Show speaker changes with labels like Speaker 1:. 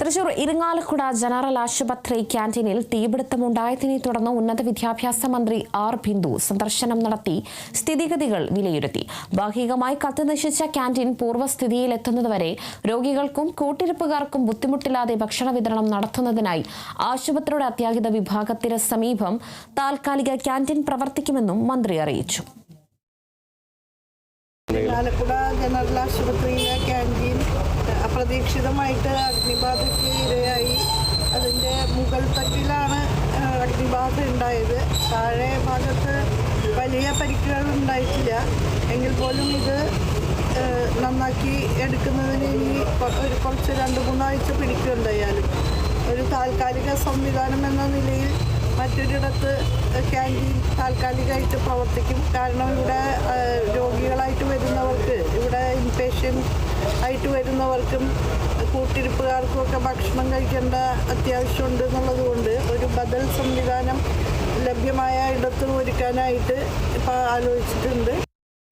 Speaker 1: Thrissur Irinjalakuda general ആശുപത്രി ക്യാന്റീനിൽ തീപിടുത്തമുണ്ടായതിനെ തുടർന്ന് ഉന്നത വിദ്യാഭ്യാസ മന്ത്രി ആർ ബിന്ദു സന്ദർശനം നടത്തി സ്ഥിതിഗതികൾ വിലയിരുത്തി. ഭാഗികമായി കത്തിനശിച്ച ക്യാന്റീൻ പൂർവസ്ഥിതിയിലെത്തുന്നതുവരെ രോഗികൾക്കും കൂട്ടിരിപ്പുകാർക്കും ബുദ്ധിമുട്ടില്ലാതെ ഭക്ഷണ വിതരണം നടത്തുന്നതിനായി ആശുപത്രിയുടെ അത്യാഹിത വിഭാഗത്തിന് സമീപം താൽക്കാലിക ക്യാന്റീൻ പ്രവർത്തിക്കുമെന്നും മന്ത്രി അറിയിച്ചു.
Speaker 2: ആലപ്പുഴ ജനറൽ ആശുപത്രിയിലെ ക്യാന്റീൻ അപ്രതീക്ഷിതമായിട്ട് അഗ്നിബാധയ്ക്ക് ഇരയായി. അതിന്റെ മുകൾ തട്ടിലാണ് അഗ്നിബാധ ഉണ്ടായത്. താഴെ ഭാഗത്ത് വലിയ പരിക്കുകൾ ഉണ്ടായിട്ടില്ല. എങ്കിൽ പോലും ഇത് നന്നാക്കി എടുക്കുന്നതിന് ഇനി ഒരു കുറച്ച് രണ്ട് മൂന്നാഴ്ച പിടിക്കും എന്തായാലും. ഒരു താൽക്കാലിക സംവിധാനം എന്ന നിലയിൽ മറ്റൊരിടത്ത് ക്യാന്റീൻ താൽക്കാലികമായിട്ട് പ്രവർത്തിക്കും. കാരണം ഇവിടെ രോഗികളായിട്ട് വരുന്നവർക്ക് ഇവിടെ ഇൻപേഷ്യന്റ് ആയിട്ട് വരുന്നവർക്കും കൂട്ടിരിപ്പുകാർക്കും ഒക്കെ ഭക്ഷണം കഴിക്കേണ്ട അത്യാവശ്യമുണ്ട് എന്നുള്ളത് കൊണ്ട് ഒരു ബദൽ സംവിധാനം ലഭ്യമായ ഇടത്ത് ഒരുക്കാനായിട്ട് ഇപ്പോൾ ആലോചിച്ചിട്ടുണ്ട്.